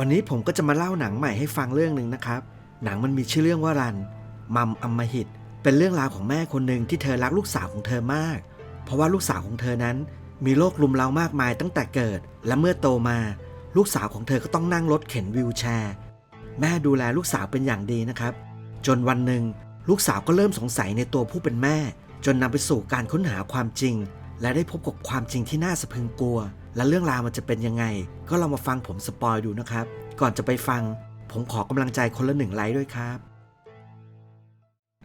วันนี้ผมก็จะมาเล่าหนังใหม่ให้ฟังเรื่องหนึ่งนะครับ หนังมันมีชื่อเรื่องว่ารัน มัมอำมหิต เป็นเรื่องราวของแม่คนหนึ่งที่เธอรักลูกสาวของเธอมาก เพราะว่าลูกสาวของเธอนั้นมีโรคลุมเร้ามากมายตั้งแต่เกิด และเมื่อโตมา ลูกสาวของเธอก็ต้องนั่งรถเข็นวิวแชร์ แม่ดูแลลูกสาวเป็นอย่างดีนะครับ จนวันหนึ่งลูกสาวก็เริ่มสงสัยในตัวผู้เป็นแม่ จนนำไปสู่การค้นหาความจริง และได้พบกับความจริงที่น่าสะพรึงกลัว และเรื่องราวมันจะเป็นยังไง ก็ลองมาฟังผมสปอยดูนะครับ ก่อนจะไปฟัง ผมขอกำลังใจคนละหนึ่งไลค์ด้วยครับ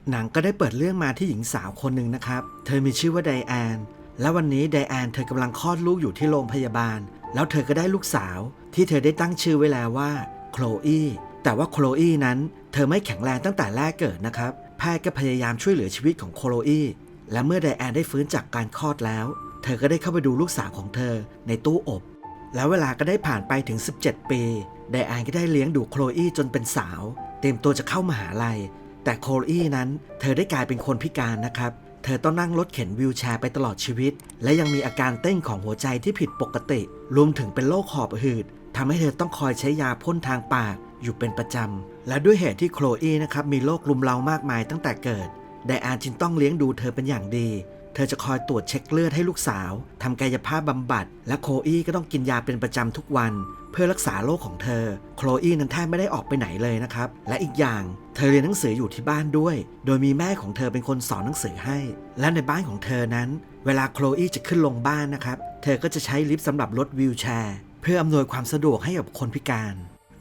หนังก็ได้เปิดเรื่องมาที่หญิงสาวคนหนึ่งนะครับ เธอมีชื่อว่าไดแอน และวันนี้ไดแอนเธอกำลังคลอดลูกอยู่ที่โรงพยาบาล แล้วเธอก็ได้ลูกสาว ที่เธอได้ตั้งชื่อไว้แล้วว่าโคลอีแต่ว่าโคลอีนั้น เธอไม่แข็งแรงตั้งแต่แรกเกิดนะครับ แพทย์ก็พยายามช่วยเหลือชีวิตของโคลอีและเมื่อไดแอนได้ฟื้นจากการคลอดแล้ว เธอก็ได้เข้าไปดูลูกสาวของเธอในตู้อบ แล้วเวลาก็ได้ผ่านไปถึง 17 ปี ไดแอนก็ได้เลี้ยงดูโคลอีจนเป็นสาว เตรียมตัวจะเข้ามหาลัย แต่โคลอีนั้นเธอได้กลายเป็นคนพิการนะครับ เธอต้องนั่งรถเข็นวิวแชร์ไปตลอดชีวิต และยังมีอาการเต้นของหัวใจที่ผิดปกติ รวมถึงเป็นโรคหอบหืดทำให้เธอต้องคอยใช้ยาพ่นทางปากอยู่เป็นประจำ และด้วยเหตุที่โคลอีนะครับมีโรคลุมเร้ามากมายตั้งแต่เกิดไดแอนจึงต้องเลี้ยงดูเธอเป็นอย่างดี เธอจะคอยตรวจเช็คเลือดให้ลูกสาวทำกายภาพบำบัด และโคลอีก็ต้องกินยาเป็นประจำทุกวัน เพื่อรักษาโรคของเธอ โคลอีนั้นแทบไม่ได้ออกไปไหนเลยนะครับ และอีกอย่างเธอเรียนหนังสืออยู่ที่บ้านด้วย โดยมีแม่ของเธอเป็นคนสอนหนังสือให้ และในบ้านของเธอนั้น เวลาโคลอีจะขึ้นลงบ้านนะครับ เธอก็จะใช้ลิฟต์สำหรับรถวิวแชร์ เพื่ออำนวยความสะดวกให้กับคนพิการ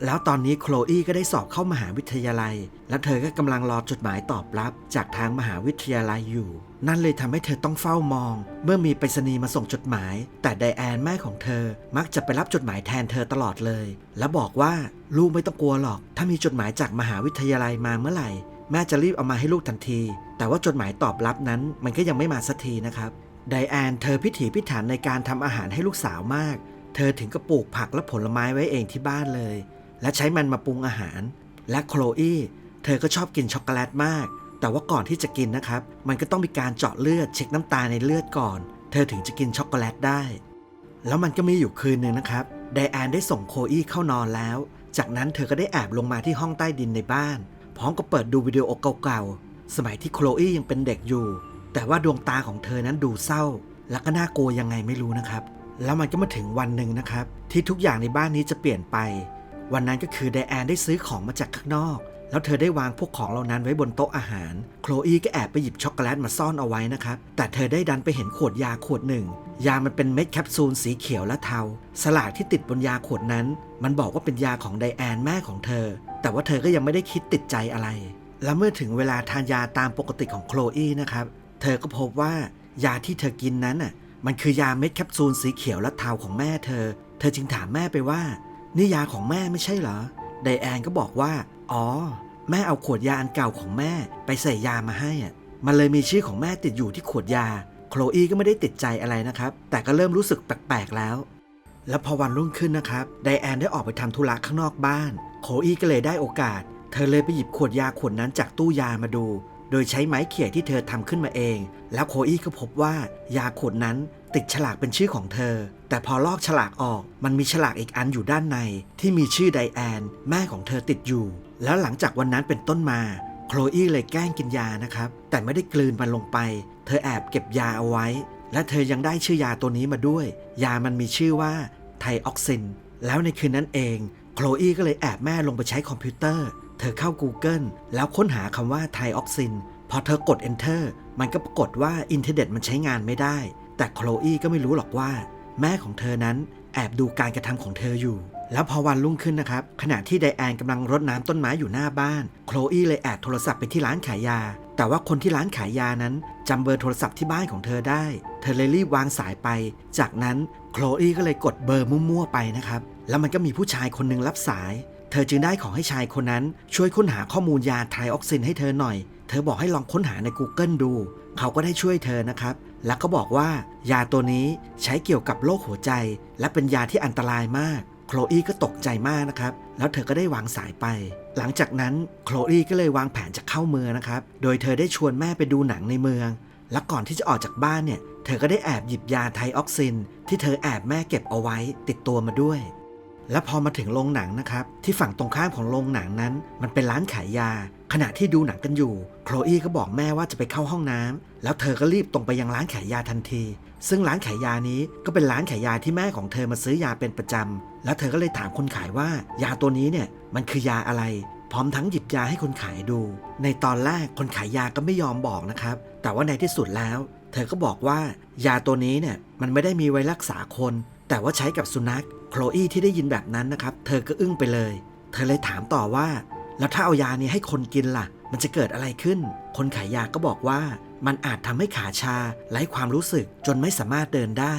แล้วตอนนี้โคลอีก็ได้สอบเข้ามหาวิทยาลัย และเธอก็กำลังรอจดหมายตอบรับ จากทางมหาวิทยาลัยอยู่ นั่นเลยทำให้เธอต้องเฝ้ามอง เมื่อมีไปรษณีย์มาส่งจดหมาย แต่ไดแอนแม่ของเธอมักจะไปรับจดหมายแทนเธอตลอดเลย และบอกว่าลูกไม่ต้องกลัวหรอก ถ้ามีจดหมายจากมหาวิทยาลัยมาเมื่อไหร่แม่จะรีบเอามาให้ลูกทันที แต่ว่าจดหมายตอบรับนั้น มันก็ยังไม่มาสักทีนะครับไดแอนเธอพิถีพิถันในการทำอาหารให้ลูกสาวมาก เธอถึงกับปลูกผักและผลไม้ไว้เองที่บ้านเลย และใช้มันมาปรุงอาหาร และโคลอีเธอก็ชอบกินช็อกโกแลตมาก แต่ว่าก่อนที่จะกินนะครับ มันก็ต้องมีการเจาะเลือดเช็คน้ำตาในเลือดก่อน เธอถึงจะกินช็อกโกแลตได้ แล้วมันก็มีอยู่คืนหนึ่งนะครับไดแอนได้ส่งโคอี้เข้านอนแล้ว จากนั้นเธอก็ได้แอบลงมาที่ห้องใต้ดินในบ้าน พร้อมกับเปิดดูวิดีโอเก่าๆ สมัยที่โคลอี้ยังเป็นเด็กอยู่ แต่ว่าดวงตาของเธอนั้นดูเศร้า และก็น่ากลัวยังไงไม่รู้นะครับ แล้วมันก็มาถึงวันหนึ่งนะครับ ที่ทุกอย่างในบ้านนี้จะเปลี่ยนไป วันนั้นก็คือไดแอนได้ซื้อของมาจากข้างนอก แล้วเธอได้วางพวกของเหล่านั้นไว้บนโต๊ะอาหาร โคลอีก็แอบไปหยิบช็อกโกแลตมาซ่อนเอาไว้นะครับ แต่เธอได้ดันไปเห็นขวดยาขวดหนึ่ง ยามันเป็นเม็ดแคปซูลสีเขียวและเทา สลากที่ติดบนยาขวดนั้น มันบอกว่าเป็นยาของไดแอนแม่ของเธอ แต่ว่าเธอก็ยังไม่ได้คิดติดใจอะไร และเมื่อถึงเวลาทานยาตามปกติของโคลอีนะครับ เธอก็พบว่ายาที่เธอกินนั้นน่ะ มันคือยาเม็ดแคปซูลสีเขียวและเทาของแม่เธอ เธอจึงถามแม่ไปว่า นี่ยาของแม่ไม่ใช่เหรอ ไดแอนก็บอกว่า อ๋อ แม่เอาขวดยาอันเก่าของแม่ ไปใส่ยามาให้อะมันเลยมีชื่อของแม่ติดอยู่ที่ขวดยา โคลอีก็ไม่ได้ติดใจอะไรนะครับ แต่ก็เริ่มรู้สึกแปลกๆแล้ว แล้วพอวันรุ่งขึ้นนะครับ ไดแอนได้ออกไปทำธุระข้างนอกบ้าน โคลอีก็เลยได้โอกาส เธอเลยไปหยิบขวดยาขวดนั้นจากตู้ยามาดู โดยใช้ไม้เขี่ยที่เธอทำขึ้นมาเอง แล้วโคอี้ก็พบว่ายาขวดนั้นติดฉลากเป็นชื่อของเธอ แต่พอลอกฉลากออกมันมีฉลากอีกอันอยู่ด้านใน ที่มีชื่อไดแอนแม่ของเธอติดอยู่ แล้วหลังจากวันนั้นเป็นต้นมาโคลอีเลยแกล้งกินยานะครับ แต่ไม่ได้กลืนมันลงไป เธอแอบเก็บยาเอาไว้ และเธอยังได้ชื่อยาตัวนี้มาด้วย ยามันมีชื่อว่าไทออกซิน แล้วในคืนนั้นเองโคลอีก็เลยแอบแม่ลงไปใช้คอมพิวเตอร์ เธอเข้า Google แล้วค้นหาคำว่าไทออกซิน พอเธอกด Enter มันก็ปรากฏว่าอินเทอร์เน็ตมันใช้งานไม่ได้ แต่โคลอีก็ไม่รู้หรอกว่า แม่ของเธอนั้นแอบดูการกระทำของเธออยู่ แล้วพอวันรุ่งขึ้นนะครับ ขณะที่ไดแอนกำลังรดน้ำต้นไม้อยู่หน้าบ้าน โคลอีเลยแอบโทรศัพท์ไปที่ร้านขายยา แต่ว่าคนที่ร้านขายยานั้นจำเบอร์โทรศัพท์ที่บ้านของเธอได้ เธอเลยรีบวางสายไป จากนั้นโคลอีก็เลยกดเบอร์มั่วๆไปนะครับ แล้วมันก็มีผู้ชายคนหนึ่งรับสาย เธอจึงได้ขอให้ชายคนนั้นช่วยค้นหาข้อมูลยาไทรออกซินให้เธอหน่อย เธอบอกให้ลองค้นหาใน Google ดู เขาก็ได้ช่วยเธอนะครับ แล้วก็บอกว่ายาตัวนี้ใช้เกี่ยวกับโรคหัวใจ และเป็นยาที่อันตรายมาก โคลอีก็ตกใจมากนะครับ แล้วเธอก็ได้วางสายไป หลังจากนั้นโคลอีก็เลยวางแผนจะเข้าเมืองนะครับ โดยเธอได้ชวนแม่ไปดูหนังในเมือง และก่อนที่จะออกจากบ้านเนี่ย เธอก็ได้แอบหยิบยาไทออกซิน ที่เธอแอบแม่เก็บเอาไว้ติดตัวมาด้วย และพอมาถึงโรงหนังนะครับ ที่ฝั่งตรงข้ามของโรงหนังนั้น มันเป็นร้านขายยา ขณะที่ดูหนังกันอยู่ โคลอีก็บอกแม่ว่าจะไปเข้าห้องน้ำแล้วเธอก็รีบตรงไปยังร้านขายยาทันที ซึ่งร้านขายยานี้ก็เป็นร้านขายยาที่แม่ของเธอมาซื้อยาเป็นประจำแล้วเธอก็เลยถามคนขายว่ายาตัวนี้เนี่ยมันคือยาอะไร พร้อมทั้งหยิบยาให้คนขายดู ในตอนแรกคนขายยาก็ไม่ยอมบอกนะครับ แต่ว่าในที่สุดแล้ว เธอก็บอกว่ายาตัวนี้เนี่ยมันไม่ได้มีไว้รักษาคน แต่ว่าใช้กับสุนัข โคลอีที่ได้ยินแบบนั้นนะครับ เธอก็อึ้งไปเลย เธอเลยถามต่อว่า แล้วถ้าเอายานี้ให้คนกินล่ะ มันจะเกิดอะไรขึ้น คนขายยาก็บอกว่า มันอาจทำให้ขาชาไร้ความรู้สึกจนไม่สามารถเดินได้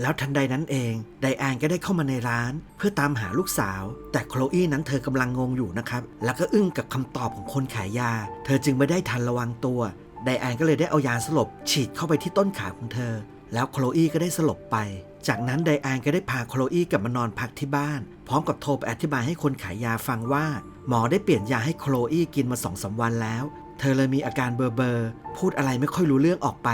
แล้วทันใดนั้นเอง ไดแอนก็ได้เข้ามาในร้าน เพื่อตามหาลูกสาว แต่โคลอีนั้นเธอกำลังงงอยู่นะครับ แล้วก็อึ้งกับคำตอบของคนขายยา เธอจึงไม่ได้ทันระวังตัว ไดแอนก็เลยได้เอายาสลบฉีดเข้าไปที่ต้นขาของเธอ แล้วโคลอีก็ได้สลบไป จากนั้นไดแอนก็ได้พาโคลอีกลับมานอนพักที่บ้าน พร้อมกับโทรไปอธิบายให้คนขายยาฟังว่า หมอได้เปลี่ยนยาให้โคลอีกินมาสองสาวันแล้ว เธอเลยมีอาการเบอร์เบอร์พูดอะไรไม่ค่อยรู้เรื่องออกไป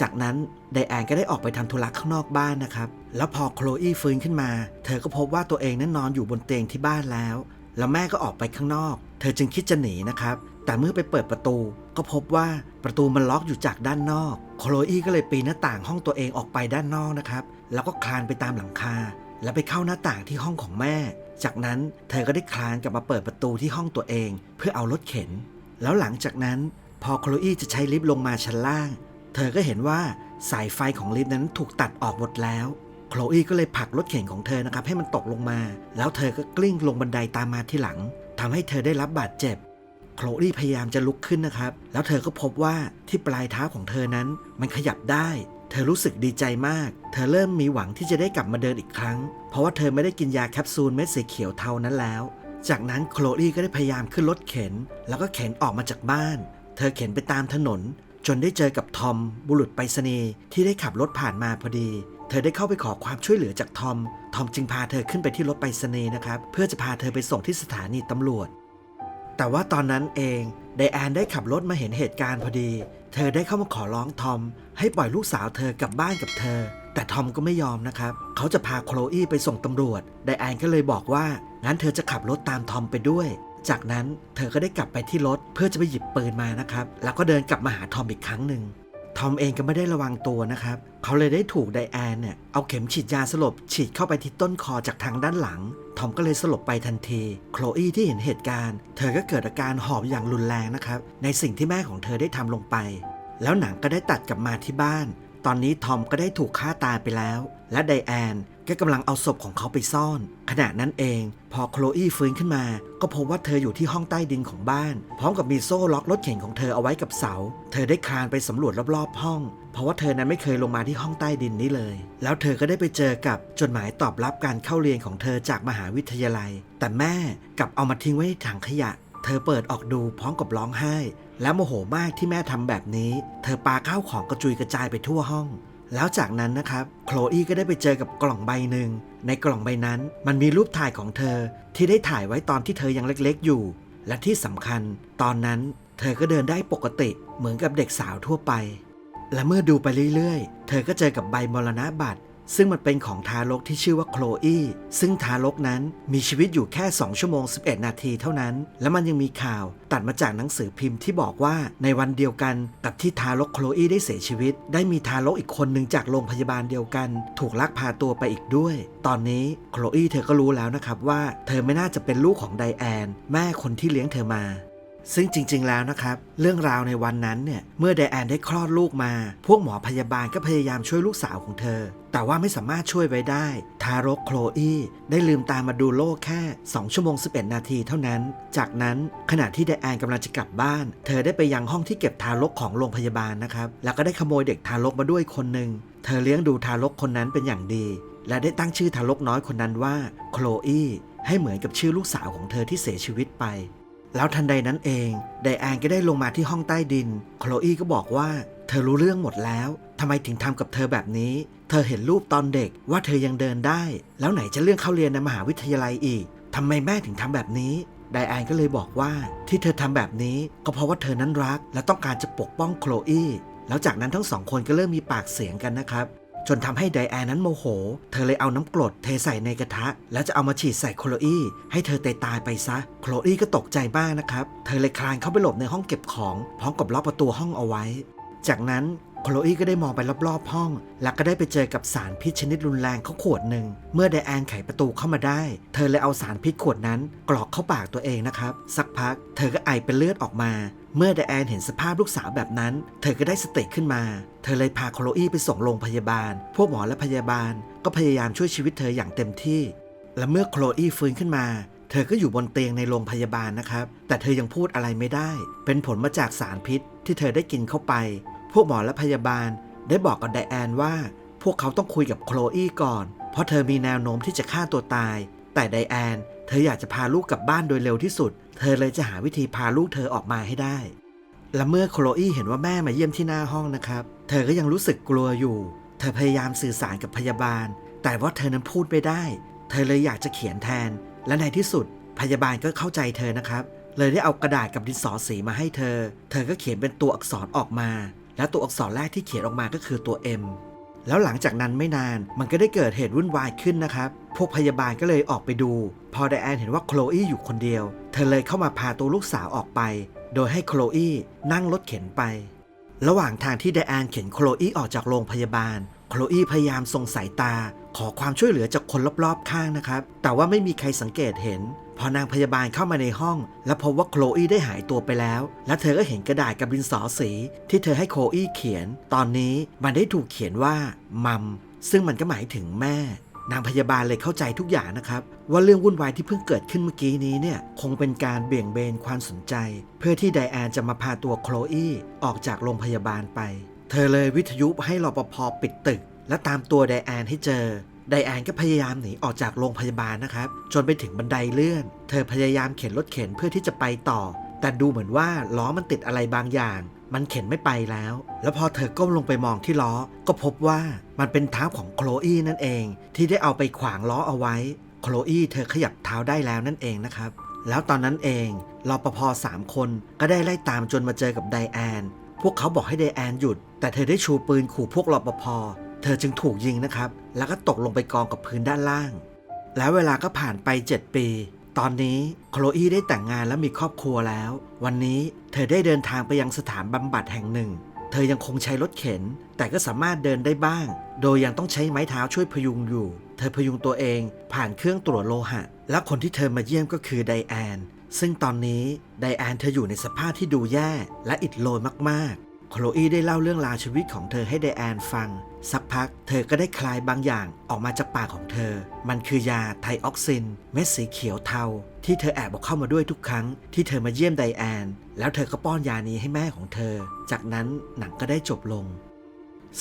จากนั้นไดแอนก็ได้ออกไปทำธุระข้างนอกบ้านนะครับ แล้วพอโคลอีฟื้นขึ้นมา เธอก็พบว่าตัวเองนั้นนอนอยู่บนเตียงที่บ้านแล้ว แล้วแม่ก็ออกไปข้างนอก เธอจึงคิดจะหนีนะครับ แต่เมื่อไปเปิดประตู ก็พบว่าประตูมันล็อกอยู่จากด้านนอก โคลอีก็เลยปีนหน้าต่างห้องตัวเองออกไปด้านนอกนะครับ แล้วก็คลานไปตามหลังคา แล้วไปเข้าหน้าต่างที่ห้องของแม่ จากนั้นเธอก็ได้คลานกลับมาเปิดประตูที่ห้องตัวเอง เพื่อเอารถเข็น แล้วหลังจากนั้น พอโคลอี้จะใช้ลิฟต์ลงมาชั้นล่าง เธอก็เห็นว่าสายไฟของลิฟต์นั้นถูกตัดออกหมดแล้วโคลอี้ก็เลยผลักรถเข็นของเธอนะครับให้มันตกลงมา แล้วเธอก็กลิ้งลงบันไดตามมาที่หลังทำให้เธอได้รับบาดเจ็บโคลอี้พยายามจะลุกขึ้นนะครับ แล้วเธอก็พบว่าที่ปลายเท้าของเธอนั้นมันขยับได้ เธอรู้สึกดีใจมาก เธอเริ่มมีหวังที่จะได้กลับมาเดินอีกครั้ง เพราะว่าเธอไม่ได้กินยาแคปซูลเม็ดสีเขียวเทานั้นแล้ว จากนั้นโคลอีก็ได้พยายามขึ้นรถเข็น แล้วก็เข็นออกมาจากบ้าน เธอเข็นไปตามถนน จนได้เจอกับทอม บุรุษไปรษณีย์ที่ได้ขับรถผ่านมาพอดี เธอได้เข้าไปขอความช่วยเหลือจากทอม ทอมจึงพาเธอขึ้นไปที่รถไปรษณีย์นะครับ เพื่อจะพาเธอไปส่งที่สถานีตำรวจ แต่ว่าตอนนั้นเองไดแอนได้ขับรถมาเห็นเหตุการณ์พอดี เธอได้เข้ามาขอร้องทอม ให้ปล่อยลูกสาวเธอกลับบ้านกับเธอ แต่ทอมก็ไม่ยอมนะครับ เขาจะพาโคลอีไปส่งตำรวจ ไดแอนก็เลยบอกว่า งั้นเธอจะขับรถตามทอมไปด้วย จากนั้นเธอก็ได้กลับไปที่รถเพื่อจะไปหยิบปืนมานะครับ แล้วก็เดินกลับมาหาทอมอีกครั้งหนึ่ง ทอมเองก็ไม่ได้ระวังตัวนะครับ เขาเลยได้ถูกไดแอนเนี่ยเอาเข็มฉีดยาสลบฉีดเข้าไปที่ต้นคอจากทางด้านหลัง ทอมก็เลยสลบไปทันที โคลอี้ที่เห็นเหตุการณ์ เธอก็เกิดอาการหอบอย่างรุนแรงนะครับ ในสิ่งที่แม่ของเธอได้ทำลงไป แล้วหนังก็ได้ตัดกลับมาที่บ้าน ตอนนี้ทอมก็ได้ถูกฆ่าตายไปแล้ว และไดแอน ก็กำลังเอาศพของเขาไปซ่อน ขณะนั้นเอง พอโคลอีฟื้นขึ้นมา ก็พบว่าเธออยู่ที่ห้องใต้ดินของบ้าน พร้อมกับมีโซ่ล็อกรถเข็นของเธอเอาไว้กับเสา เธอได้คลานไปสำรวจรอบๆห้อง เพราะว่าเธอนั้นไม่เคยลงมาที่ห้องใต้ดินนี้เลย แล้วเธอก็ได้ไปเจอกับจดหมายตอบรับการเข้าเรียนของเธอจากมหาวิทยาลัย แต่แม่กลับเอามาทิ้งไว้ในถังขยะ เธอเปิดออกดูพร้อมกับร้องไห้ และโมโหมากที่แม่ทำแบบนี้ เธอปาข้าวของกระจุยกระจายไปทั่วห้อง แล้วจากนั้นนะครับโคลอีก็ได้ไปเจอกับกล่องใบหนึ่ง ในกล่องใบนั้นมันมีรูปถ่ายของเธอ ที่ได้ถ่ายไว้ตอนที่เธอยังเล็กๆอยู่ และที่สำคัญ ตอนนั้นเธอก็เดินได้ปกติเหมือนกับเด็กสาวทั่วไป และเมื่อดูไปเรื่อยๆ เธอก็เจอกับใบมรณะบัตร ซึ่งมันเป็นของทารกที่ชื่อว่าโคลอีซึ่งทารกนั้นมีชีวิตอยู่แค่ 2 ชั่วโมง 11 นาทีเท่านั้น และมันยังมีข่าวตัดมาจากหนังสือพิมพ์ที่บอกว่าในวันเดียวกันกับที่ทารกโคลอีได้เสียชีวิต ได้มีทารกอีกคนหนึ่งจากโรงพยาบาลเดียวกัน ถูกลักพาตัวไปอีกด้วย ตอนนี้โคลอีเธอก็รู้แล้วนะครับว่า เธอไม่น่าจะเป็นลูกของไดแอน แม่คนที่เลี้ยงเธอมา ซึ่งจริงๆแล้วนะครับ เรื่องราวในวันนั้นเนี่ยเมื่อไดแอนได้คลอดลูกมา พวกหมอพยาบาลก็พยายามช่วยลูกสาวของเธอ แต่ว่าไม่สามารถช่วยไว้ได้ ทารกโคลอีได้ลืมตามาดูโลกแค่ 2 ชั่วโมง 11 นาทีเท่านั้น จากนั้นขณะที่ไดแอนกำลังจะกลับบ้าน เธอได้ไปยังห้องที่เก็บทารกของโรงพยาบาลนะครับ แล้วก็ได้ขโมยเด็กทารกมาด้วยคนหนึ่งเธอเลี้ยงดูทารกคนนั้นเป็นอย่างดี และได้ตั้งชื่อทารกน้อยคนนั้นว่าโคลอีให้เหมือนกับชื่อลูกสาวของเธอที่เสียชีวิตไป แล้วทันใดนั้นเองไดแอนก็ได้ลงมาที่ห้องใต้ดิน โคลอีก็บอกว่า เธอรู้เรื่องหมดแล้วทำไมถึงทำกับเธอแบบนี้ เธอเห็นรูปตอนเด็กว่าเธอยังเดินได้ แล้วไหนจะเรื่องเข้าเรียนในมหาวิทยาลัยอีกทำไมแม่ถึงทำแบบนี้ไดแอนก็เลยบอกว่า ที่เธอทำแบบนี้ก็เพราะว่าเธอนั้นรัก และต้องการจะปกป้องโคลอีแล้วจากนั้นทั้งสองคนก็เริ่มมีปากเสียงกันนะครับ จนทำให้ไดแอนนั้นโมโห เธอเลยเอาน้ำกรดเทใส่ในกระทะ แล้วจะเอามาฉีดใส่โคลอีให้เธอตายตายไปซะ โคลอีก็ตกใจมากนะครับ เธอเลยคลานเข้าไปหลบในห้องเก็บของ พร้อมกับล็อกประตูห้องเอาไว้ จากนั้น โคลอีก็ได้มองไปรอบๆห้อง แล้วก็ได้ไปเจอกับสารพิษชนิดรุนแรงเข้าขวดหนึ่ง เมื่อไดแอนไขประตูเข้ามาได้ เธอเลยเอาสารพิษขวดนั้นกรอกเข้าปากตัวเองนะครับ สักพัก เธอก็ไอเป็นเลือดออกมา เมื่อไดแอนเห็นสภาพลูกสาวแบบนั้น เธอก็ได้สติขึ้นมา เธอเลยพาโคลอีไปส่งโรงพยาบาล พวกหมอและพยาบาล ก็พยายามช่วยชีวิตเธออย่างเต็มที่ และเมื่อโคลอีฟื้นขึ้นมาเธอก็อยู่บนเตียงในโรงพยาบาลนะครับ แต่เธอยังพูดอะไรไม่ได้ เป็นผลมาจากสารพิษที่เธอได้กินเข้าไป พวกหมอและพยาบาลได้บอกกับไดแอนว่า พวกเขาต้องคุยกับโคลอีก่อน เพราะเธอมีแนวโน้มที่จะฆ่าตัวตาย แต่ไดแอนเธออยากจะพาลูกกลับบ้านโดยเร็วที่สุด เธอเลยจะหาวิธีพาลูกเธอออกมาให้ได้ และเมื่อโคลอีเห็นว่าแม่มาเยี่ยมที่หน้าห้องนะครับ เธอก็ยังรู้สึกกลัวอยู่ เธอพยายามสื่อสารกับพยาบาล แต่ว่าเธอนั้นพูดไม่ได้ เธอเลยอยากจะเขียนแทน และในที่สุด พยาบาลก็เข้าใจเธอนะครับ เลยได้เอากระดาษกับดินสอสีมาให้เธอ เธอก็เขียนเป็นตัวอักษรออกมา และตัวอักษรแรกที่เขียนออกมาก็คือตัว M แล้วหลังจากนั้นไม่นานมันก็ได้เกิดเหตุวุ่นวายขึ้นนะครับ พวกพยาบาลก็เลยออกไปดู พอไดแอนเห็นว่าโคลอีอยู่คนเดียว เธอเลยเข้ามาพาตัวลูกสาวออกไป โดยให้โคลอีนั่งรถเข็นไป ระหว่างทางที่ไดแอนเข็นโคลอีออกจากโรงพยาบาล โคลอีพยายามส่งสายตา ขอความช่วยเหลือจากคนรอบๆข้างนะครับ แต่ว่าไม่มีใครสังเกตเห็น พอนางพยาบาลเข้ามาในห้อง และพบว่าโคลอีได้หายตัวไปแล้ว และเธอก็เห็นกระดาษกับดินสอสี ที่เธอให้โคลอีเขียน ตอนนี้มันได้ถูกเขียนว่ามัมซึ่งมันก็หมายถึงแม่ นางพยาบาลเลยเข้าใจทุกอย่างนะครับ ว่าเรื่องวุ่นวายที่เพิ่งเกิดขึ้นเมื่อกี้นี้เนี่ย คงเป็นการเบี่ยงเบนความสนใจ เพื่อที่ไดแอนจะมาพาตัวโคลอีออกจากโรงพยาบาลไป เธอเลยวิทยุให้รปภปิดตึก และตามตัวไดแอนให้เจอ ไดแอนก็พยายามหนีออกจากโรงพยาบาลนะครับ จนไปถึงบันไดเลื่อน เธอพยายามเข็นรถเข็นเพื่อที่จะไปต่อ แต่ดูเหมือนว่าล้อมันติดอะไรบางอย่าง มันเข็นไม่ไปแล้ว แล้วพอเธอก้มลงไปมองที่ล้อ ก็พบว่ามันเป็นเท้าของโคลอีนั่นเอง ที่ได้เอาไปขวางล้อเอาไว้ โคลอีเธอขยับเท้าได้แล้วนั่นเองนะครับ แล้วตอนนั้นเองรปภสามคนก็ได้ไล่ตามจนมาเจอกับไดแอน พวกเขาบอกให้ไดแอนหยุด แต่เธอได้ชูปืนขู่พวกรปภ ธอจึงถูกยิงนะครับ แล้วก็ตกลงไปกองกับพื้นด้านล่าง แล้วเวลาก็ผ่านไป 7 ปี ตอนนี้โคลอีได้แต่งงานและมีครอบครัวแล้ว วันนี้เธอได้เดินทางไปยังสถานบำบัดแห่งหนึ่ง เธอยังคงใช้รถเข็น แต่ก็สามารถเดินได้บ้าง โดยยังต้องใช้ไม้เท้าช่วยพยุงอยู่ เธอพยุงตัวเองผ่านเครื่องตรวจโลหะ และคนที่เธอมาเยี่ยมก็คือไดแอน ซึ่งตอนนี้ไดแอนเธออยู่ในสภาพที่ดูแย่และอิดโรยมากๆ โคลอีได้เล่าเรื่องราวชีวิตของเธอให้ไดแอนฟัง สักพักเธอก็ได้คลายบางอย่างออกมาจากปากของเธอ มันคือยาไทออกซิน เม็ดสีเขียวเทา ที่เธอแอบเอาเข้ามาด้วยทุกครั้ง ที่เธอมาเยี่ยมไดแอน แล้วเธอก็ป้อนยานี้ให้แม่ของเธอ จากนั้นหนังก็ได้จบลง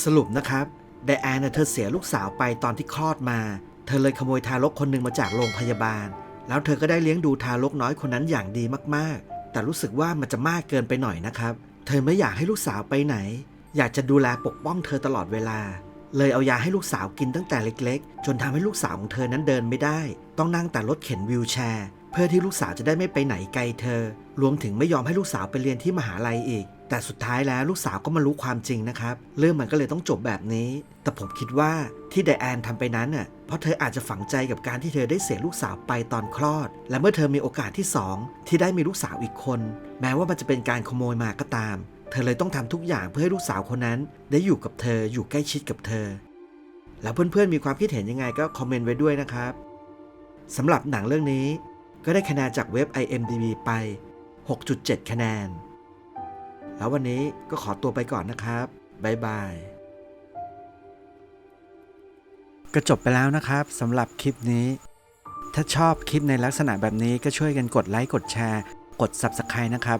สรุปนะครับไดแอนเธอเสียลูกสาวไปตอนที่คลอดมา เธอเลยขโมยทารกคนหนึ่งมาจากโรงพยาบาล แล้วเธอก็ได้เลี้ยงดูทารกน้อยคนนั้นอย่างดีมากๆ แต่รู้สึกว่ามันจะมากเกินไปหน่อยนะครับ เธอไม่อยากให้ลูกสาวไปไหน อยากจะดูแลปกป้องเธอตลอดเวลา เลยเอายาให้ลูกสาวกินตั้งแต่เล็ก ๆ จนทำให้ลูกสาวของเธอนั้นเดินไม่ได้ ต้องนั่งแต่รถเข็นวิวแชร์ เพื่อที่ลูกสาวจะได้ไม่ไปไหนไกลเธอ รวมถึงไม่ยอมให้ลูกสาวไปเรียนที่มหาลัยอีก แต่สุดท้ายแล้วลูกสาวก็มารู้ความจริงนะครับ เรื่องมันก็เลยต้องจบแบบนี้ แต่ผมคิดว่าที่ไดแอนทำไปนั้นน่ะเพราะเธออาจจะฝังใจกับการที่เธอได้เสียลูกสาวไปตอนคลอด และเมื่อเธอมีโอกาสที่สองที่ได้มีลูกสาวอีกคน แม้ว่ามันจะเป็นการขโมยมาก็ตาม ธอเลยต้องทำทุกอย่างเพื่อให้ลูกสาวคนนั้น ได้อยู่กับเธออยู่ใกล้ชิดกับเธอ แล้วเพื่อนๆมีความคิดเห็นยังไงก็คอมเมนต์ไว้ด้วยนะครับสำหรับหนังเรื่องนี้ก็ได้คะแนนจากเว็บ IMDb ไป 6.7 คะแนน แล้ววันนี้ก็ขอตัวไปก่อนนะครับ บ๊ายบาย ก็จบไปแล้วนะครับสำหรับคลิปนี้ ถ้าชอบคลิปในลักษณะแบบนี้ก็ช่วยกันกดไลค์กดแชร์ กด Subscribe นะครับ